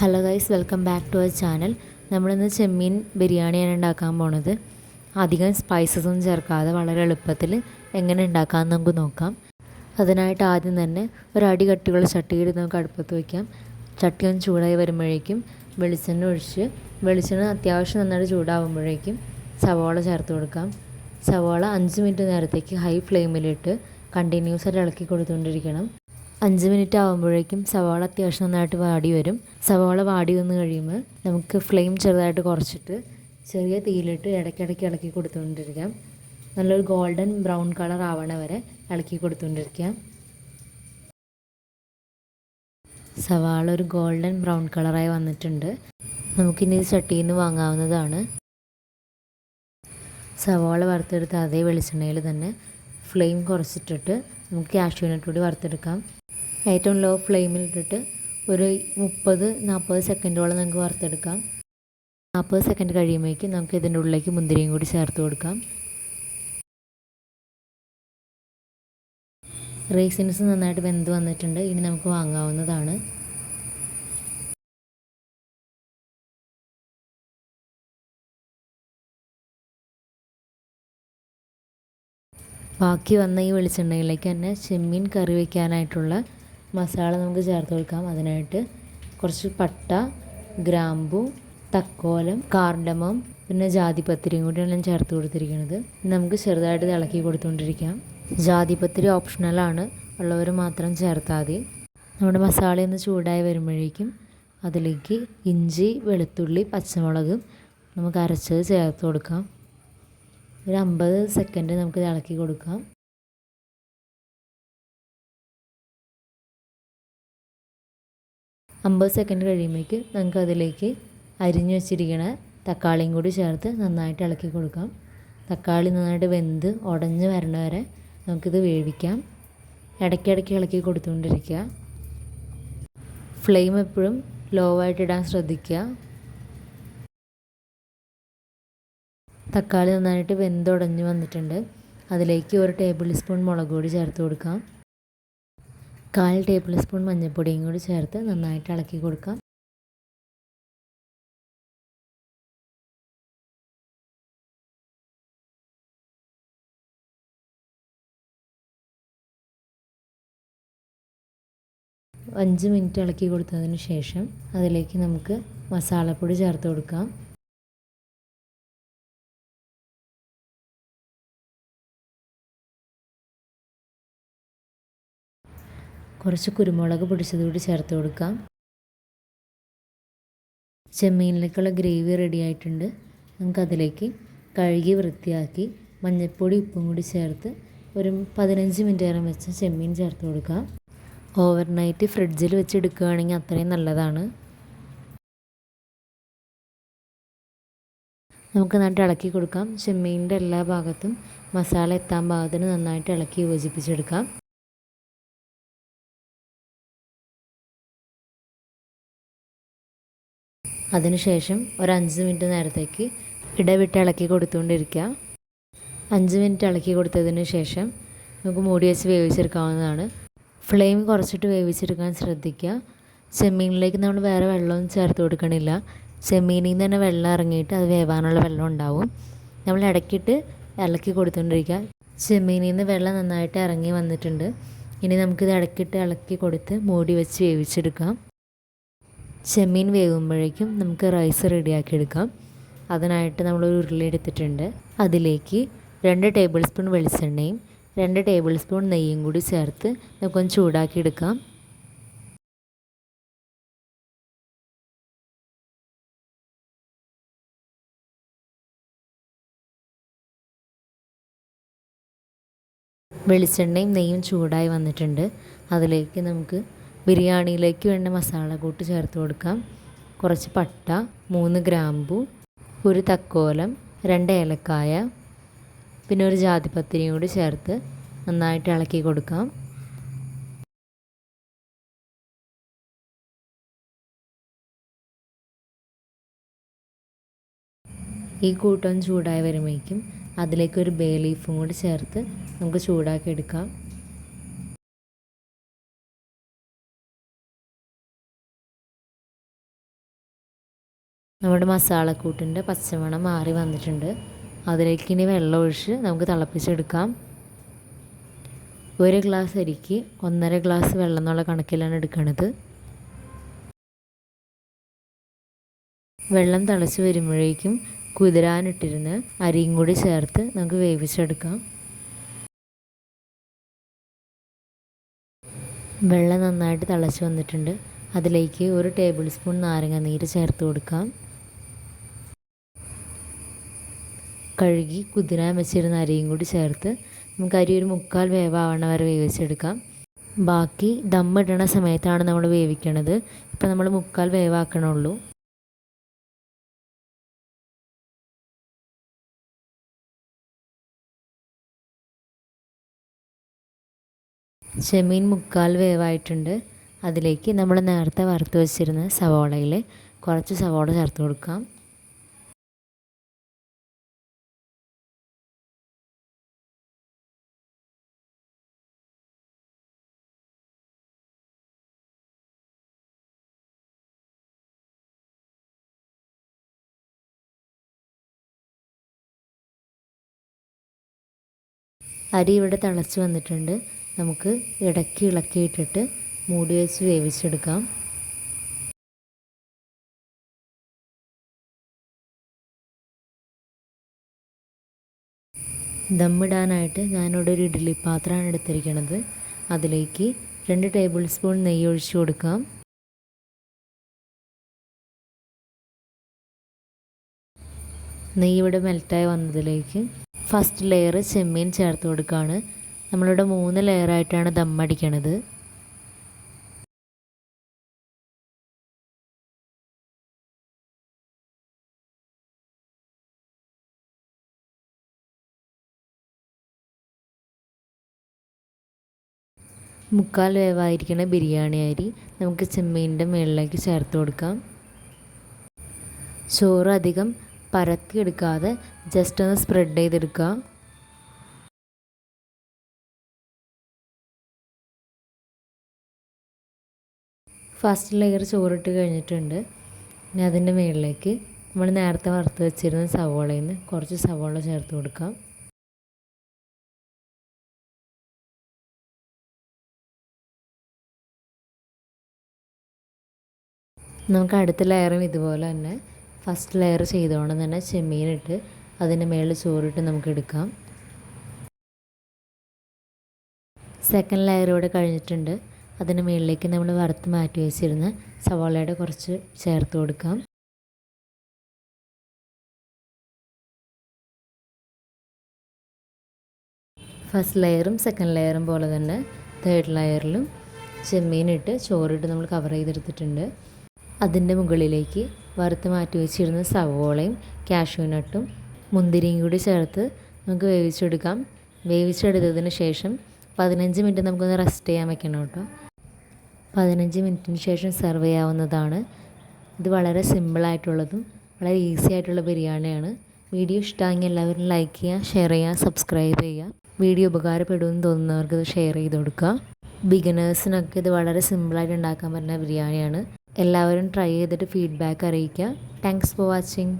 Hello guys welcome back to our channel നമ്മളിന്ന് ചെമ്മീൻ ബിരിയാണിയാണ് ഉണ്ടാക്കാൻ പോണത്. അധികം സ്പൈസസ് ഒന്നും ചേർക്കാതെ വളരെ എളുപ്പത്തിൽ എങ്ങനെ ഉണ്ടാക്കാമെന്ന് നമുക്ക് നോക്കാം. അതിനായിട്ട് ആദ്യം തന്നെ ഒരു അടി കട്ടിയുള്ള ചട്ടിയിൽ നമുക്ക് അടുപ്പത്ത് വയ്ക്കാം ചട്ടി ഒന്ന് ചൂടായി വരുമ്പോഴേക്കും വെളിച്ചെണ്ണ ഒഴിച്ച് വെളിച്ചെണ്ണ അത്യാവശ്യം നന്നായിട്ട് ചൂടാവുമ്പോഴേക്കും സവോള ചേർത്ത് കൊടുക്കാം. സവോള അഞ്ച് മിനിറ്റ് നേരത്തേക്ക് ഹൈ ഫ്ലെയിമിലിട്ട് കണ്ടിന്യൂസ് ആയിട്ട് ഇളക്കി കൊടുത്തുകൊണ്ടിരിക്കണം. അഞ്ച് മിനിറ്റ് ആകുമ്പോഴേക്കും സവാള അത്യാവശ്യം നന്നായിട്ട് വാടി വരും. സവാള വാടി വന്ന് കഴിയുമ്പോൾ നമുക്ക് ഫ്ലെയിം ചെറുതായിട്ട് കുറച്ചിട്ട് ചെറിയ തീയിലിട്ട് ഇടയ്ക്കിടയ്ക്ക് ഇളക്കി കൊടുത്തുകൊണ്ടിരിക്കാം. നല്ലൊരു ഗോൾഡൻ ബ്രൗൺ കളർ ആവണ വരെ ഇളക്കി കൊടുത്തുകൊണ്ടിരിക്കാം. സവാള ഒരു ഗോൾഡൻ ബ്രൗൺ കളറായി വന്നിട്ടുണ്ട്. നമുക്കിനി ഇത് ചട്ടിയിൽ നിന്ന് വാങ്ങാവുന്നതാണ്. സവാള വറുത്തെടുത്ത അതേ വെളിച്ചെണ്ണയിൽ തന്നെ ഫ്ലെയിം കുറച്ചിട്ടിട്ട് നമുക്ക് കാഷ്യൂനട്ട് കൂടി വറുത്തെടുക്കാം. ഏറ്റവും ലോ ഫ്ലെയിമിൽ ഇട്ടിട്ട് ഒരു മുപ്പത് നാൽപ്പത് സെക്കൻഡോളം നമുക്ക് വറുത്തെടുക്കാം. നാൽപ്പത് സെക്കൻഡ് കഴിയുമ്പോഴേക്കും നമുക്ക് ഇതിന്റെ ഉള്ളിലേക്ക് മുന്തിരിയും കൂടി ചേർത്ത് കൊടുക്കാം. റേസിൻസ് നന്നായിട്ട് വെന്ത് വന്നിട്ടുണ്ട്. ഇനി നമുക്ക് വാങ്ങാവുന്നതാണ്. ബാക്കി വന്ന ഈ വെളിച്ചെണ്ണയിലേക്ക് തന്നെ ചെമ്മീൻ കറി വയ്ക്കാനായിട്ടുള്ള മസാല നമുക്ക് ചേർത്ത് കൊടുക്കാം. അതിനായിട്ട് കുറച്ച് പട്ട ഗ്രാമ്പു തക്കോലം കാർഡമം പിന്നെ ജാതിപത്രിയും കൂടിയാണ് ഞാൻ ചേർത്ത് കൊടുത്തിരിക്കുന്നത്. നമുക്ക് ചെറുതായിട്ട് ഇളക്കി കൊടുത്തുകൊണ്ടിരിക്കാം. ജാതിപത്രി ഓപ്ഷണലാണ് ഉള്ളവർ മാത്രം ചേർത്താൽ മതി. നമ്മുടെ മസാല ഒന്ന് ചൂടായി വരുമ്പോഴേക്കും അതിലേക്ക് ഇഞ്ചി വെളുത്തുള്ളി പച്ചമുളക് നമുക്ക് അരച്ചത് ചേർത്ത് കൊടുക്കാം. ഒരു അമ്പത് സെക്കൻഡ് നമുക്ക് ഇളക്കി കൊടുക്കാം. അമ്പത് സെക്കൻഡ് കഴിയുമ്പോഴേക്ക് നമുക്ക് അതിലേക്ക് അരിഞ്ഞു വെച്ചിരിക്കണ തക്കാളിയും കൂടി ചേർത്ത് നന്നായിട്ട് ഇളക്കി കൊടുക്കാം. തക്കാളി നന്നായിട്ട് വെന്ത് ഉടഞ്ഞ് വരണ വരെ നമുക്കിത് വേവിക്കാം. ഇടയ്ക്കിടയ്ക്ക് ഇളക്കി കൊടുത്തുകൊണ്ടിരിക്കുക. ഫ്ലെയിം എപ്പോഴും ലോ ആയിട്ട് ഇടാൻ ശ്രദ്ധിക്കുക. തക്കാളി നന്നായിട്ട് വെന്തുടഞ്ഞ് വന്നിട്ടുണ്ട്. അതിലേക്ക് ഒരു ടേബിൾ സ്പൂൺ മുളക് പൊടി ചേർത്ത് കൊടുക്കാം. കാൽ ടേബിൾ സ്പൂൺ മഞ്ഞൾപ്പൊടിയും കൂടി ചേർത്ത് നന്നായിട്ട് ഇളക്കി കൊടുക്കാം. അഞ്ച് മിനിറ്റ് ഇളക്കി കൊടുത്തതിന് ശേഷം അതിലേക്ക് നമുക്ക് മസാലപ്പൊടി ചേർത്ത് കൊടുക്കാം. കുറച്ച് കുരുമുളക് പൊടിച്ചത് കൂടി ചേർത്ത് കൊടുക്കാം. ചെമ്മീനിലേക്കുള്ള ഗ്രേവി റെഡി ആയിട്ടുണ്ട്. നമുക്കതിലേക്ക് കഴുകി വൃത്തിയാക്കി മഞ്ഞൾപ്പൊടി ഉപ്പും കൂടി ചേർത്ത് ഒരു പതിനഞ്ച് മിനിറ്റ് നേരം വെച്ച് ചെമ്മീൻ ചേർത്ത് കൊടുക്കാം. ഓവർനൈറ്റ് ഫ്രിഡ്ജിൽ വെച്ച് എടുക്കുകയാണെങ്കിൽ അത്രയും നല്ലതാണ്. നമുക്ക് നന്നായിട്ട് ഇളക്കി കൊടുക്കാം. ചെമ്മീന്റെ എല്ലാ ഭാഗത്തും മസാല എത്താൻ പാകത്തിന് നന്നായിട്ട് ഇളക്കി യോജിപ്പിച്ചെടുക്കാം. അതിനുശേഷം ഒരു അഞ്ച് മിനിറ്റ് നേരത്തേക്ക് ഇടവിട്ട് ഇളക്കി കൊടുത്തുകൊണ്ടിരിക്കുക. അഞ്ച് മിനിറ്റ് ഇളക്കി കൊടുത്തതിന് ശേഷം നമുക്ക് മൂടി വെച്ച് വേവിച്ചെടുക്കാവുന്നതാണ്. ഫ്ലെയിം കുറച്ചിട്ട് വേവിച്ചെടുക്കാൻ ശ്രദ്ധിക്കുക. ചെമ്മീനിലേക്ക് നമ്മൾ വേറെ വെള്ളമൊന്നും ചേർത്ത് കൊടുക്കണില്ല. ചെമ്മീനിൽ നിന്ന് തന്നെ വെള്ളം ഇറങ്ങിയിട്ട് അത് വേവാനുള്ള വെള്ളം ഉണ്ടാവും. നമ്മൾ ഇടയ്ക്കിട്ട് ഇളക്കി കൊടുത്തുകൊണ്ടിരിക്കുക. ചെമ്മീനിൽ നിന്ന് വെള്ളം നന്നായിട്ട് ഇറങ്ങി വന്നിട്ടുണ്ട്. ഇനി നമുക്കിത് ഇടയ്ക്കിട്ട് ഇളക്കി കൊടുത്ത് മൂടി വെച്ച് വേവിച്ചെടുക്കാം. ചെമ്മീൻ വേകുമ്പോഴേക്കും നമുക്ക് റൈസ് റെഡിയാക്കി എടുക്കാം അതിനായിട്ട് നമ്മളൊരു ഉരുളി എടുത്തിട്ടുണ്ട്. അതിലേക്ക് രണ്ട് ടേബിൾ സ്പൂൺ വെളിച്ചെണ്ണയും രണ്ട് ടേബിൾ സ്പൂൺ നെയ്യും കൂടി ചേർത്ത് നമുക്കൊന്ന് ചൂടാക്കി എടുക്കാം വെളിച്ചെണ്ണയും നെയ്യും ചൂടായി വന്നിട്ടുണ്ട്. അതിലേക്ക് നമുക്ക് ബിരിയാണിയിലേക്ക് വേണ്ട മസാല കൂട്ട് ചേർത്ത് കൊടുക്കാം. കുറച്ച് പട്ട മൂന്ന് ഗ്രാമ്പു ഒരു തക്കോലം രണ്ട് ഏലക്കായ പിന്നെ ഒരു ജാതിപത്രിയും കൂടി ചേർത്ത് നന്നായിട്ട് ഇളക്കി കൊടുക്കാം. ഈ കൂട്ടം ചൂടായി വരുമ്പോഴേക്കും അതിലേക്ക് ഒരു ബേ ലീഫും കൂടി ചേർത്ത് നമുക്ക് ചൂടാക്കി എടുക്കാം. നമ്മുടെ മസാലക്കൂട്ടിന്റെ പച്ചമണം മാറി വന്നിട്ടുണ്ട്. അതിലേക്ക് ഇനി വെള്ളം ഒഴിച്ച് നമുക്ക് തിളപ്പിച്ചെടുക്കാം. ഒരു ഗ്ലാസ് അരിക്ക് ഒന്നര ഗ്ലാസ് വെള്ളം എന്നുള്ള കണക്കിലാണ് എടുക്കുന്നത് വെള്ളം തിളച്ച് വരുമ്പോഴേക്കും കുതിരാനിട്ടിരുന്ന് അരിയും കൂടി ചേർത്ത് നമുക്ക് വേവിച്ചെടുക്കാം. വെള്ളം നന്നായിട്ട് തിളച്ച് വന്നിട്ടുണ്ട്. അതിലേക്ക് ഒരു ടേബിൾ സ്പൂൺ നാരങ്ങ നീര് ചേർത്ത് കൊടുക്കാം. കഴുകി കുതിരാൻ വെച്ചിരുന്ന അരിയും കൂടി ചേർത്ത് നമുക്ക് അരി ഒരു മുക്കാൽ വേവാവണ വരെ വേവിച്ചെടുക്കാം. ബാക്കി ദമ്മിടണ സമയത്താണ് നമ്മൾ വേവിക്കണത്. ഇപ്പം നമ്മൾ മുക്കാൽ വേവാക്കണുള്ളൂ. ചെമ്മീൻ മുക്കാൽ വേവായിട്ടുണ്ട്. അതിലേക്ക് നമ്മൾ നേരത്തെ വറുത്ത് വെച്ചിരുന്ന സവോളയിൽ കുറച്ച് സവോള ചേർത്ത് കൊടുക്കാം. അരി ഇവിടെ തിളച്ച് വന്നിട്ടുണ്ട്. നമുക്ക് ഇടയ്ക്ക് ഇളക്കിയിട്ടിട്ട് മൂടി വെച്ച് വേവിച്ചെടുക്കാം. ദമ്മിടാനായിട്ട് ഞാനിവിടെ ഒരു ഇഡ്ഡലി പാത്രമാണ് എടുത്തിരിക്കുന്നത് അതിലേക്ക് രണ്ട് ടേബിൾ സ്പൂൺ നെയ്യ് ഒഴിച്ചു കൊടുക്കാം. നെയ്യ് ഇവിടെ മെൽറ്റായി വന്നതിലേക്ക് ഫസ്റ്റ് ലെയർ ചെമ്മീൻ ചേർത്ത് കൊടുക്കുകയാണ് നമ്മളിവിടെ മൂന്ന് ലെയറായിട്ടാണ് ദമ്മടിക്കണത് മുക്കാൽ വേവായിരിക്കണ ബിരിയാണി അരി നമുക്ക് ചെമ്മീന്റെ മുകളിലേക്ക് ചേർത്ത് കൊടുക്കാം. ചോറ് അധികം പരത്തി എടുക്കാതെ ജസ്റ്റ് ഒന്ന് സ്പ്രെഡ് ചെയ്തെടുക്കുക. ഫസ്റ്റ് ലെയർ ചോറിട്ട് കഴിഞ്ഞിട്ടുണ്ട്. ഇനി അതിന്റെ മുകളിലേക്ക് നമ്മൾ നേരത്തെ വറുത്ത് വെച്ചിരുന്ന സവോളയിൽ നിന്ന് കുറച്ച് സവോള ചേർത്ത് കൊടുക്കാം. നമുക്ക് അടുത്ത ലെയറും ഇതുപോലെ തന്നെ ഫസ്റ്റ് ലെയർ ചെയ്തോണം തന്നെ ചെമ്മീനിട്ട് അതിന്റെ മേളിൽ ചോറിട്ട് നമുക്ക് എടുക്കാം. സെക്കൻഡ് ലെയർ ഇവിടെ കഴിഞ്ഞിട്ടുണ്ട്. അതിന് മുകളിലേക്ക് നമ്മൾ വറുത്ത് മാറ്റി വെച്ചിരുന്ന സവാളയുടെ കുറച്ച് ചേർത്ത് കൊടുക്കാം. ഫസ്റ്റ് ലെയറും സെക്കൻഡ് ലെയറും പോലെ തന്നെ തേർഡ് ലെയറിലും ചെമ്മീനിട്ട് ചോറിട്ട് നമ്മൾ കവർ ചെയ്തെടുത്തിട്ടുണ്ട്. അതിന്റെ മുകളിലേക്ക് വറുത്ത് മാറ്റി വെച്ചിരുന്ന സവോളയും കാഷ്യൂനട്ടും മുന്തിരിയും കൂടി ചേർത്ത് നമുക്ക് വേവിച്ചെടുക്കാം. വേവിച്ചെടുത്തതിന് ശേഷം പതിനഞ്ച് മിനിറ്റ് നമുക്കൊന്ന് റെസ്റ്റ് ചെയ്യാൻ വെക്കണം കേട്ടോ. പതിനഞ്ച് മിനിറ്റിന് ശേഷം സെർവ് ചെയ്യാവുന്നതാണ്. ഇത് വളരെ സിമ്പിളായിട്ടുള്ളതും വളരെ ഈസി ആയിട്ടുള്ള ബിരിയാണിയാണ്. വീഡിയോ ഇഷ്ടമായെങ്കിൽ എല്ലാവരും ലൈക്ക് ചെയ്യുക ഷെയർ ചെയ്യുക സബ്സ്ക്രൈബ് ചെയ്യുക. വീഡിയോ ഉപകാരപ്പെടുമെന്ന് തോന്നുന്നവർക്ക് ഇത് ഷെയർ ചെയ്ത് കൊടുക്കുക. ബിഗിനേഴ്സിനൊക്കെ ഇത് വളരെ സിമ്പിളായിട്ട് ഉണ്ടാക്കാൻ പറ്റുന്ന ബിരിയാണിയാണ്. എല്ലാവരും ട്രൈ ചെയ്തിട്ട് ഫീഡ്ബാക്ക് അറിയിക്കുക. Thanks for watching